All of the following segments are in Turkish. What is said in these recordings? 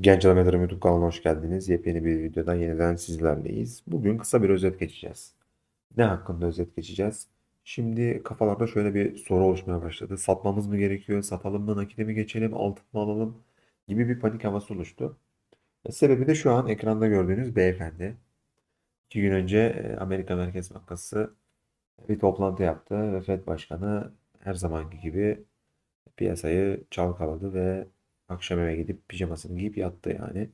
Genç Adam Yatırım YouTube kanalına hoş geldiniz. Yepyeni bir videodan yeniden sizlerleyiz. Bugün kısa bir özet geçeceğiz. Ne hakkında özet geçeceğiz? Şimdi kafalarda şöyle bir soru oluşmaya başladı. Satmamız mı gerekiyor? Satalım mı? Nakite mi geçelim? Altın mı alalım? Gibi bir panik havası oluştu. E, Sebebi de şu an ekranda gördüğünüz beyefendi. İki gün önce e, Amerika Merkez Bankası bir toplantı yaptı ve Fed Başkanı her zamanki gibi piyasayı çalkaladı ve akşam eve gidip pijamasını giyip yattı yani.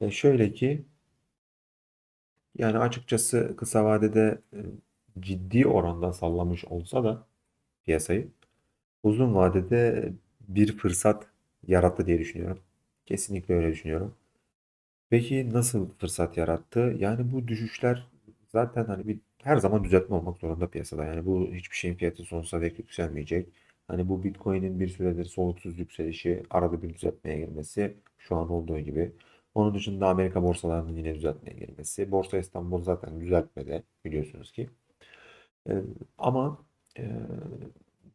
E şöyle ki yani açıkçası kısa vadede e, ciddi oranda sallamış olsa da piyasayı uzun vadede bir fırsat yarattı diye düşünüyorum. Kesinlikle öyle düşünüyorum. Peki nasıl fırsat yarattı? Yani bu düşüşler zaten hani bir her zaman düzeltme olmak zorunda piyasada. Yani bu hiçbir şeyin fiyatı sonsuza dek yükselmeyecek. Hani bu Bitcoin'in bir süredir soluksuz yükselişi, arada bir düzeltmeye girmesi şu an olduğu gibi. Onun dışında Amerika borsalarının yine düzeltmeye girmesi. Borsa İstanbul zaten düzeltmedi biliyorsunuz ki. Ee, ama e,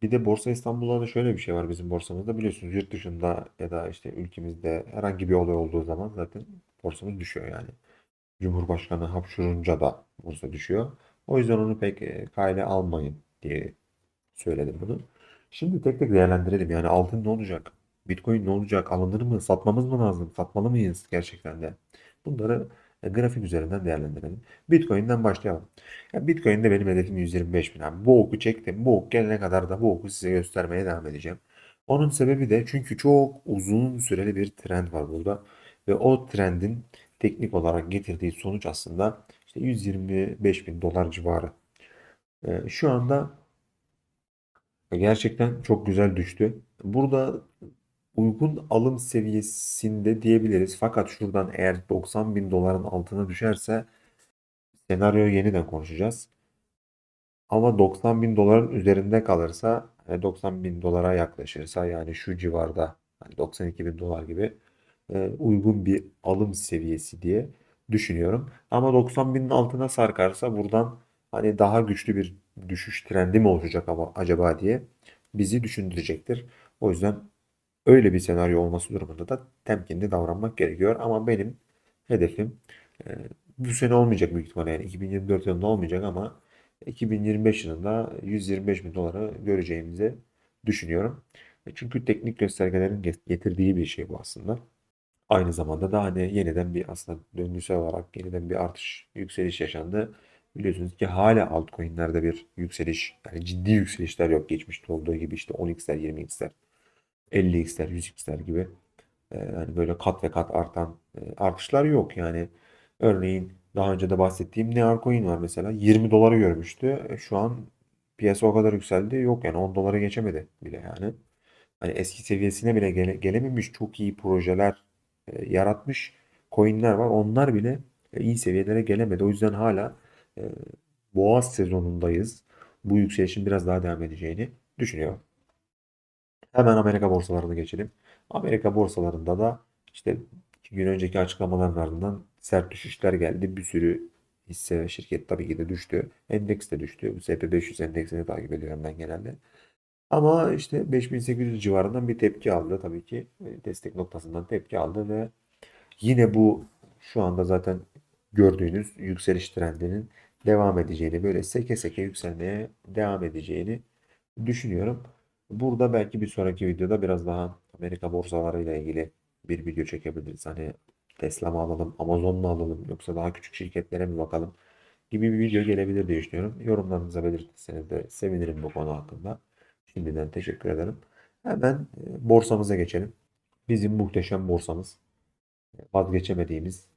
bir de Borsa İstanbul'da da şöyle bir şey var bizim borsamızda biliyorsunuz yurt dışında ya da işte ülkemizde herhangi bir olay olduğu zaman zaten borsamız düşüyor yani. Cumhurbaşkanı hapşurunca da borsa düşüyor. O yüzden onu pek e, kale almayın diye söyledim bunu. Şimdi tek tek değerlendirelim. Yani altın ne olacak? Bitcoin ne olacak? Alınır mı? Satmamız mı lazım? Satmalı mıyız gerçekten de? Bunları e, grafik üzerinden değerlendirelim. Bitcoin'den başlayalım. Ya Bitcoin'de benim hedefim 125 bin abi. Bu oku çektim. Bu ok gelene kadar da bu oku size göstermeye devam edeceğim. Onun sebebi de çünkü çok uzun süreli bir trend var burada. Ve o trendin teknik olarak getirdiği sonuç aslında işte 125 bin dolar civarı. E, şu anda gerçekten çok güzel düştü. Burada uygun alım seviyesinde diyebiliriz. Fakat şuradan eğer 90 bin doların altına düşerse senaryoyu yeniden konuşacağız. Ama 90 bin doların üzerinde kalırsa e, 90 bin dolara yaklaşırsa yani şu civarda hani 92 bin dolar gibi e, uygun bir alım seviyesi diye düşünüyorum. Ama 90 binin altına sarkarsa buradan hani daha güçlü bir düşüş trendi mi ama acaba diye bizi düşündürecektir. O yüzden öyle bir senaryo olması durumunda da temkinli davranmak gerekiyor. Ama benim hedefim e, bu sene olmayacak büyük ihtimalle yani 2024 yılında olmayacak ama 2025 yılında 125 bin doları göreceğimizi düşünüyorum. E, Çünkü teknik göstergelerin getirdiği bir şey bu aslında. Aynı zamanda da hani yeniden bir aslında döngüsel olarak yeniden bir artış, yükseliş yaşandı. Biliyorsunuz ki hala altcoin'lerde bir yükseliş, yani ciddi yükselişler yok. Geçmişte olduğu gibi işte 10x'ler, 20x'ler, 50x'ler, 100x'ler gibi. Ee, hani böyle kat ve kat artan e, artışlar yok. Yani örneğin daha önce de bahsettiğim Nearcoin var mesela 20 doları görmüştü. E, şu an piyasa o kadar yükseldi. Yok yani 10 dolara geçemedi bile yani. Hani eski seviyesine bile gele- gelememiş çok iyi projeler e, yaratmış coinler var. Onlar bile e, iyi seviyelere gelemedi. O yüzden hala e, boğaz sezonundayız. Bu yükselişin biraz daha devam edeceğini düşünüyorum. Hemen Amerika borsalarına geçelim. Amerika borsalarında da işte iki gün önceki açıklamaların ardından sert düşüşler geldi. Bir sürü hisse ve şirket tabii ki de düştü. Endeks de düştü. Bu SP500 endeksini takip ediyorum ben genelde. Ama işte 5800 civarından bir tepki aldı tabii ki. E, Destek noktasından tepki aldı ve yine bu şu anda zaten gördüğünüz yükseliş trendinin devam edeceğini, böyle seke seke yükselmeye devam edeceğini düşünüyorum. Burada belki bir sonraki videoda biraz daha Amerika borsalarıyla ilgili bir video çekebiliriz. Hani Tesla mı alalım, Amazon mu alalım yoksa daha küçük şirketlere mi bakalım gibi bir video gelebilir diye düşünüyorum. Yorumlarınızı belirtirseniz de sevinirim bu konu hakkında. Şimdiden teşekkür ederim. Hemen e, borsamıza geçelim. Bizim muhteşem borsamız. Vazgeçemediğimiz,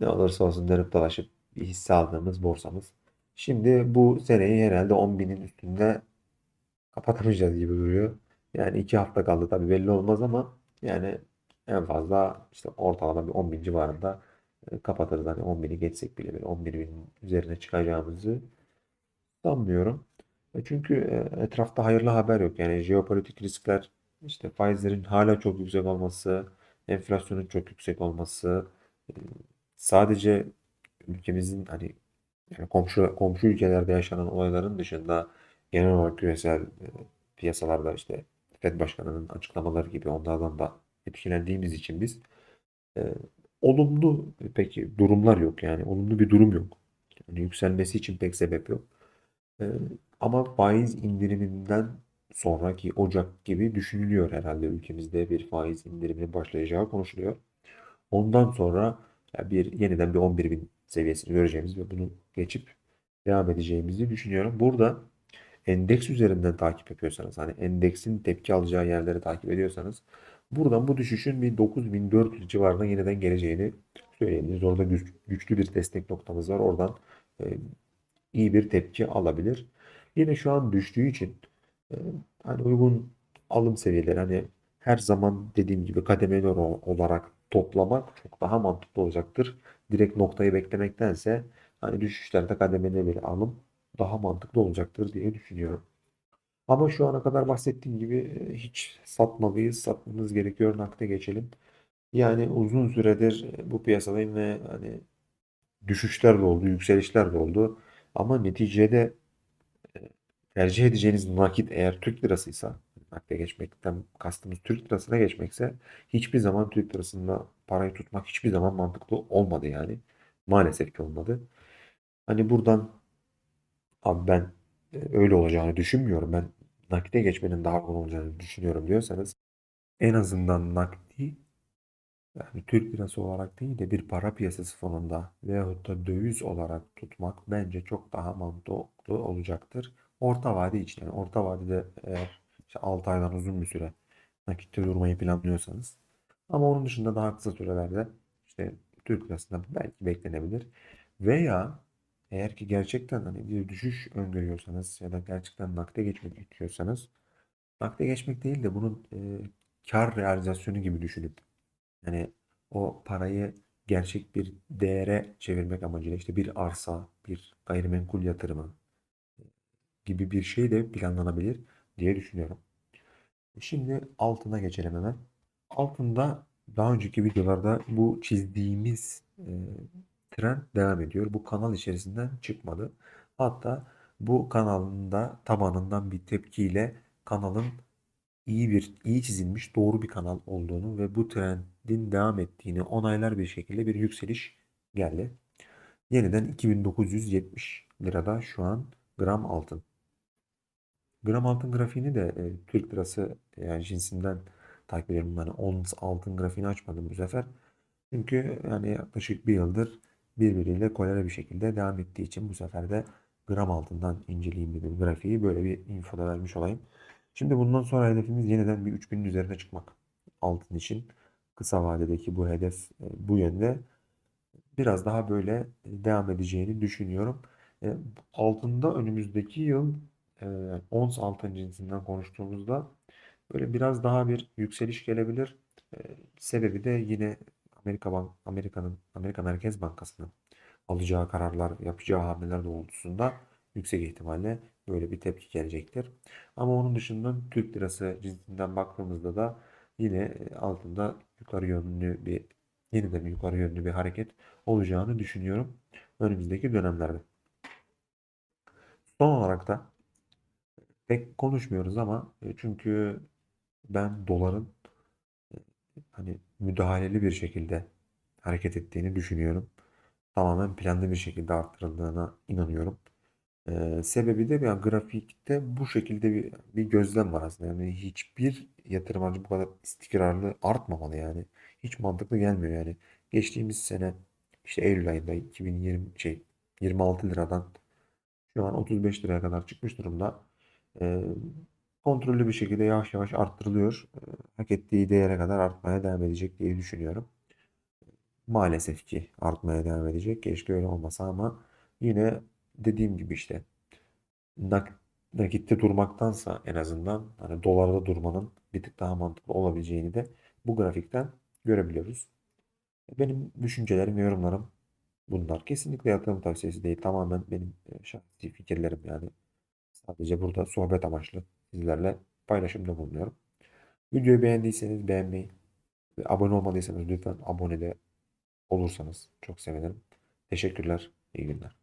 ne olursa olsun dönüp dolaşıp bir hisse aldığımız borsamız. Şimdi bu seneyi herhalde 10 binin üstünde kapatamayacağız gibi duruyor. Yani iki hafta kaldı tabii belli olmaz ama yani en fazla işte ortalama bir 10 bin civarında e, kapatırız. Hani 10 bini geçsek bile böyle 11 bin üzerine çıkacağımızı sanmıyorum. E Çünkü e, etrafta hayırlı haber yok. Yani jeopolitik riskler, işte faizlerin hala çok yüksek olması, enflasyonun çok yüksek olması, sadece ülkemizin hani yani komşu komşu ülkelerde yaşanan olayların dışında genel olarak küresel e, piyasalarda işte Fed Başkanı'nın açıklamaları gibi onlardan da etkilendiğimiz için biz Ee, olumlu peki durumlar yok yani olumlu bir durum yok. Yani yükselmesi için pek sebep yok. Ee, ama faiz indiriminden sonraki Ocak gibi düşünülüyor herhalde ülkemizde bir faiz indiriminin başlayacağı konuşuluyor. Ondan sonra ya bir yeniden bir 11 bin seviyesini göreceğimiz ve bunu geçip devam edeceğimizi düşünüyorum. Burada endeks üzerinden takip yapıyorsanız hani endeksin tepki alacağı yerleri takip ediyorsanız buradan bu düşüşün bir 9400 civarına yeniden geleceğini söyleyebiliriz. Orada güç- güçlü bir destek noktamız var. Oradan e, iyi bir tepki alabilir. Yine şu an düştüğü için e, hani uygun alım seviyeleri hani her zaman dediğim gibi kademeli olarak toplamak çok daha mantıklı olacaktır. Direkt noktayı beklemektense hani düşüşlerde kademeli bir alım daha mantıklı olacaktır diye düşünüyorum. Ama şu ana kadar bahsettiğim gibi e, hiç satmalıyız, satmamız gerekiyor. Nakde geçelim. Yani uzun süredir e, bu piyasadayım ve hani düşüşler de oldu, yükselişler de oldu. Ama neticede tercih edeceğiniz nakit eğer Türk lirasıysa, nakde geçmekten kastımız Türk lirasına geçmekse hiçbir zaman Türk lirasında parayı tutmak hiçbir zaman mantıklı olmadı yani. Maalesef ki olmadı. Hani buradan abi ben e, öyle olacağını düşünmüyorum. Ben nakite geçmenin daha uygun olacağını düşünüyorum diyorsanız en azından nakdi yani Türk lirası olarak değil de bir para piyasası fonunda veyahut da döviz olarak tutmak bence çok daha mantıklı olacaktır. Orta vade için yani orta vadede eğer işte 6 aydan uzun bir süre nakitte durmayı planlıyorsanız ama onun dışında daha kısa sürelerde işte Türk lirasında belki beklenebilir. Veya eğer ki gerçekten hani bir düşüş öngörüyorsanız ya da gerçekten nakde geçmek istiyorsanız nakde geçmek değil de bunun e, kar realizasyonu gibi düşünüp yani o parayı gerçek bir değere çevirmek amacıyla işte bir arsa, bir gayrimenkul yatırımı gibi bir şey de planlanabilir diye düşünüyorum. Şimdi altına geçelim hemen. Altında daha önceki videolarda bu çizdiğimiz e, trend devam ediyor. Bu kanal içerisinden çıkmadı. Hatta bu kanalın da tabanından bir tepkiyle kanalın iyi bir iyi çizilmiş doğru bir kanal olduğunu ve bu trendin devam ettiğini onaylar bir şekilde bir yükseliş geldi. Yeniden 2970 lirada şu an gram altın. Gram altın grafiğini de e, Türk lirası yani cinsinden takip ediyorum. Yani ons altın grafiğini açmadım bu sefer. Çünkü yani yaklaşık bir yıldır birbiriyle kolere bir şekilde devam ettiği için bu sefer de gram altından inceleyeyim dedim grafiği. Böyle bir info da vermiş olayım. Şimdi bundan sonra hedefimiz yeniden bir 3000'in üzerine çıkmak. Altın için kısa vadedeki bu hedef e, bu yönde biraz daha böyle e, devam edeceğini düşünüyorum. E, altında önümüzdeki yıl e, ons altın cinsinden konuştuğumuzda böyle biraz daha bir yükseliş gelebilir. E, sebebi de yine Amerika Bank Amerika'nın Amerika Merkez Bankası'nın alacağı kararlar, yapacağı hamleler doğrultusunda yüksek ihtimalle böyle bir tepki gelecektir. Ama onun dışında Türk lirası cinsinden baktığımızda da yine e, altında yukarı yönlü bir yeniden yukarı yönlü bir hareket olacağını düşünüyorum önümüzdeki dönemlerde. Son olarak da pek konuşmuyoruz ama e, çünkü ben doların e, hani müdahaleli bir şekilde hareket ettiğini düşünüyorum. Tamamen planlı bir şekilde arttırıldığına inanıyorum. Ee, sebebi de yani grafikte bu şekilde bir, bir gözlem var aslında. Yani hiçbir yatırım aracı bu kadar istikrarlı artmamalı yani. Hiç mantıklı gelmiyor yani. Geçtiğimiz sene işte Eylül ayında 2020 şey 26 liradan şu an 35 liraya kadar çıkmış durumda. Ee, kontrollü bir şekilde yavaş yavaş arttırılıyor. Ee, hak ettiği değere kadar artmaya devam edecek diye düşünüyorum. Maalesef ki artmaya devam edecek. Keşke öyle olmasa ama yine dediğim gibi işte nak nakitte durmaktansa en azından hani dolarda durmanın bir tık daha mantıklı olabileceğini de bu grafikten görebiliyoruz. Benim düşüncelerim, yorumlarım bunlar. Kesinlikle yatırım tavsiyesi değil. Tamamen benim e, şahsi fikirlerim yani. Sadece burada sohbet amaçlı sizlerle paylaşımda bulunuyorum. Videoyu beğendiyseniz beğenmeyi ve abone olmadıysanız lütfen abone de olursanız çok sevinirim. Teşekkürler. İyi günler.